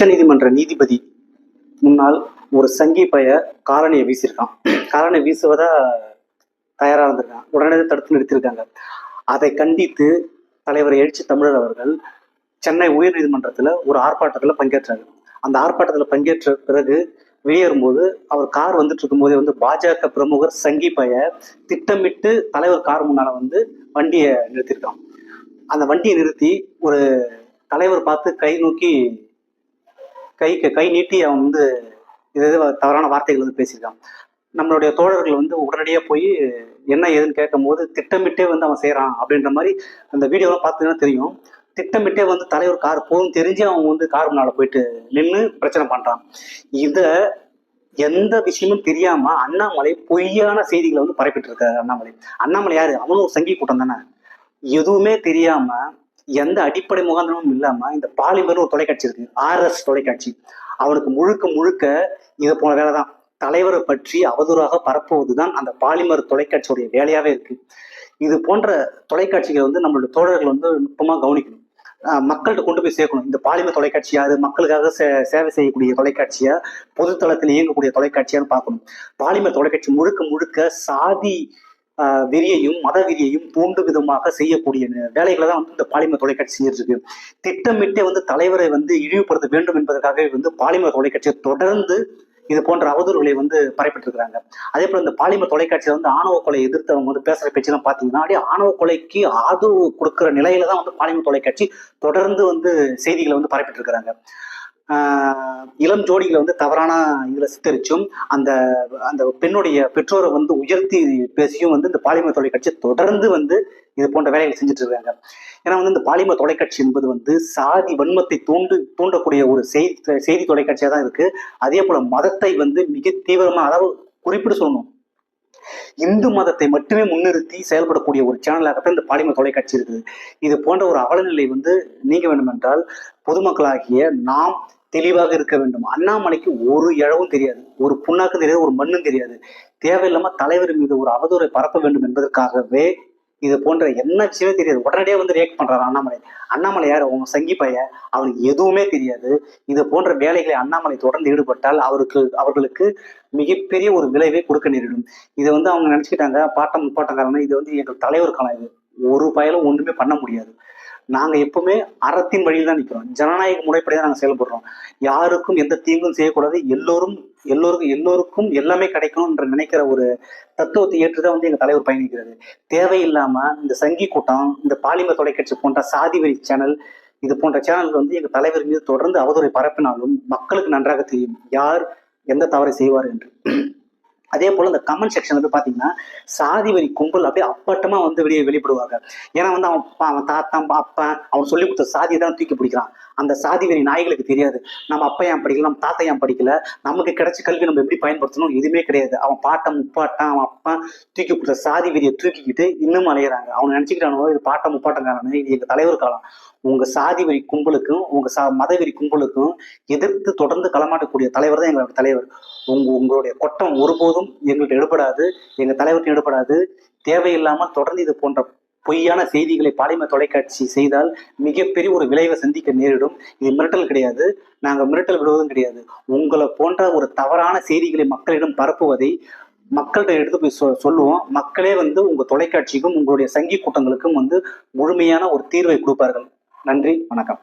உச்சநீதிமன்ற நீதிபதி முன்னால் ஒரு சங்கி பைய காலனியை வீசியிருக்கான். காலனி வீசுவதா தயாரா இருந்திருக்கான். உடனே தடுத்து நிறுத்தியிருக்காங்க. அதை கண்டித்து தலைவர் எழுச்சி தமிழர் அவர்கள் சென்னை உயர்நீதிமன்றத்துல ஒரு ஆர்ப்பாட்டத்துல பங்கேற்றாங்க. அந்த ஆர்ப்பாட்டத்துல பங்கேற்ற பிறகு வெளியேறும்போது அவர் கார் வந்துட்டு இருக்கும்போதே வந்து பாஜக பிரமுகர் சங்கி பைய திட்டமிட்டு தலைவர் கார் முன்னால வந்து வண்டியை நிறுத்தியிருக்கான். அந்த வண்டியை நிறுத்தி ஒரு தலைவர் பார்த்து கை நோக்கி கைக்கு கை நீட்டி அவன் வந்து இது இது தவறான வார்த்தைகள் வந்து பேசியிருக்கான். நம்மளுடைய தோழர்கள் வந்து உடனடியாக போய் என்ன ஏதுன்னு கேட்கும் போது திட்டமிட்டே வந்து அவன் செய்கிறான் அப்படின்ற மாதிரி அந்த வீடியோலாம் பார்த்தீங்கன்னா தெரியும். திட்டமிட்டே வந்து தலைவர் கார் போதும் தெரிஞ்சு அவன் வந்து கார் முன்னால் போயிட்டு நின்று பிரச்சனை பண்ணுறான் இதை எந்த விஷயமும் தெரியாம அண்ணாமலை பொய்யான செய்திகளை வந்து பரப்பிட்டு இருக்காரு அண்ணாமலை. அண்ணாமலை யாரு? அவனும் ஒரு சங்கி கூட்டம் தானே. எதுவுமே தெரியாம எந்த அடிப்படை முகாந்திரமும் இல்லாம இந்த பாலிமர் ஒரு தொலைக்காட்சி இருக்கு. ஆர்எஸ் தொலைக்காட்சி. அவனுக்கு முழுக்க முழுக்க இது போன வேலை தான். தலைவரை பற்றி அவதூறாக பரப்புவதுதான் அந்த பாலிமர் தொலைக்காட்சியுடைய வேலையாவே இருக்கு. இது போன்ற தொலைக்காட்சிகளை வந்து நம்மளோட தோழர்கள் வந்து நுட்பமா கவனிக்கணும். ஆஹ் மக்கள்கிட்ட கொண்டு போய் சேர்க்கணும். இந்த பாலிமர் தொலைக்காட்சியா? அது மக்களுக்காக சே- சேவை செய்யக்கூடிய தொலைக்காட்சியா? பொதுத்தளத்தில் இயங்கக்கூடிய தொலைக்காட்சியான்னு பார்க்கணும். பாலிமர் தொலைக்காட்சி முழுக்க முழுக்க சாதி வெறியையும் மத வெறியையும் தூண்டும் விதமாக செய்யக்கூடிய வேலைகளை தான் வந்து இந்த பாலிமர் தொலைக்காட்சி செஞ்சிருக்கு திட்டமிட்டே வந்து தலைவரை வந்து இழிவுபடுத்த வேண்டும் என்பதற்காகவே வந்து பாலிமர் தொலைக்காட்சியை தொடர்ந்து இது போன்ற அவதூறுகளை வந்து பரப்பிட்டிருக்கிறாங்க. அதே போல இந்த பாலிமர் தொலைக்காட்சியில் வந்து ஆணவ கொலை எதிர்த்தவங்க வந்து பேசுற பேச்செல்லாம் பார்த்தீங்கன்னா அப்படியே ஆணவ கொலைக்கு ஆதரவு கொடுக்குற நிலையில தான் வந்து பாலிமர் தொலைக்காட்சி தொடர்ந்து வந்து செய்திகளை வந்து பரப்பிட்டு இருக்கிறாங்க இளம் ஜோடிகளை வந்து தவறான இதில் சித்தரிச்சும் அந்த அந்த பெண்ணுடைய பெற்றோரை வந்து உயர்த்தி பேசியும் வந்து இந்த பாலிமர் தொலைக்காட்சி தொடர்ந்து வந்து இது போன்ற வேலைகளை செஞ்சுட்டு இருக்காங்க. ஏன்னா வந்து இந்த பாலிமர் தொலைக்காட்சி என்பது வந்து சாதி வன்மத்தை தூண்டு தூண்டக்கூடிய ஒரு செய்தி செய்தி தொலைக்காட்சியாக தான் இருக்கு. அதே போல மதத்தை வந்து மிக தீவிரமாக அதாவது குறிப்பிட்டு சொல்லணும். இந்து மதத்தை மட்டுமே முன்னிறுத்தி செயல்படக்கூடிய ஒரு சேனலாகத்தான் இந்த பாலிமர் தொலைக்காட்சி இருக்குது. இது போன்ற ஒரு அவலநிலை வந்து நீங்க வேண்டும் என்றால் பொதுமக்களாகிய நாம் தெளிவாக இருக்க வேண்டும். அண்ணாமலைக்கு ஒரு இழவும் தெரியாது. ஒரு புண்ணாக்கும் தெரியாது ஒரு மண்ணும் தெரியாது. தேவையில்லாம தலைவர் மீது ஒரு அவதூறை பரப்ப வேண்டும் என்பதற்காகவே இது போன்ற என்ன விஷயமே தெரியாது. உடனடியாக வந்து ரியாக்ட் பண்றாரு அண்ணாமலை. அண்ணாமலை யார்? அவங்க சங்கி பைய அவனுக்கு எதுவுமே தெரியாது. இது போன்ற வேலைகளை அண்ணாமலை தொடர்ந்து ஈடுபட்டால் அவருக்கு அவர்களுக்கு மிகப்பெரிய ஒரு விளைவை கொடுக்க நேரிடும். இதை வந்து அவங்க நினைச்சுக்கிட்டாங்க. பாட்டம் முப்பாட்டக்காரங்க இது வந்து எங்கள் தலைவருக்கான இது ஒரு பயலும் ஒண்ணுமே பண்ண முடியாது. நாங்க எப்பவுமே அறத்தின் வழியில் தான் நிற்கிறோம் ஜனநாயக முறைப்படி தான் நாங்கள் செயல்படுறோம். யாருக்கும் எந்த தீங்கும் செய்யக்கூடாது. எல்லோரும் எல்லோருக்கும் எல்லோருக்கும் எல்லாமே கிடைக்கணும்ன்ற நினைக்கிற ஒரு தத்துவத்தை ஏற்றுதான் வந்து எங்க தலைவர் பயணிக்கிறது தேவையில்லாம இந்த சங்கி கூட்டம் இந்த பாலிமர் தொலைக்காட்சி போன்ற சாதிவெறி சேனல் இது போன்ற சேனல் வந்து எங்க தலைவர் மீது தொடர்ந்து அவதூறை பரப்பினாலும் மக்களுக்கு நன்றாக தெரியும். யார் எந்த தவறை செய்வார் என்று. அதே போல இந்த கமெண்ட் செக்ஷன் வந்து பாத்தீங்கன்னா சாதி வரி கும்பல் அப்படியே அப்பட்டமா வந்து வெளியே வெளிப்படுவாங்க. ஏன்னா வந்து அவன் பா- அவன் தாத்தா அப்பா அவன் சொல்லி கொடுத்த சாதியை தான் தூக்கி பிடிக்கிறான். அந்த சாதிவெறி நாய்களுக்கு தெரியாது. நம்ம அப்பா ஏன் படிக்கல நம்ம தாத்தா ஏன் படிக்கல நமக்கு கிடைச்ச கல்வி நம்ம எப்படி பயன்படுத்தணும் எதுவுமே கிடையாது. அவன் பாட்டம் முப்பாட்டம் அவன் அப்பா தூக்கி கொடுத்த சாதி வெறியை தூக்கிக்கிட்டு இன்னும் அலையிறாங்க. அவன் நினைச்சுக்கிட்டானோ இது பாட்டம் முப்பாட்டங்காரனு இது எங்க தலைவர் காலம். உங்க சாதி வெறி கும்பலுக்கும் உங்க சா மதவெறி கும்பலுக்கும் எதிர்த்து தொடர்ந்து களமாட்டக்கூடிய தலைவர் தான் எங்களோட தலைவர். உங்க உங்களுடைய கொட்டம் ஒருபோதும் எங்கள்கிட்ட எடுபடாது எங்க தலைவர்கிட்ட எடுபடாது. தேவையில்லாமல் தொடர்ந்து இது போன்ற பொய்யான செய்திகளை பாலிம தொலைக்காட்சி செய்தால் மிகப்பெரிய ஒரு விளைவை சந்திக்க நேரிடும். இது மிரட்டல் கிடையாது. நாங்கள் மிரட்டல் விடுவதும் கிடையாது. உங்களை போன்ற ஒரு தவறான செய்திகளை மக்களிடம் பரப்புவதை மக்கள்கிட்ட எடுத்து போய் சொ- சொல்லுவோம். மக்களே வந்து உங்கள் தொலைக்காட்சிக்கும் உங்களுடைய சங்கி கூட்டங்களுக்கும் வந்து முழுமையான ஒரு தீர்வை கொடுப்பார்கள். நன்றி. வணக்கம்.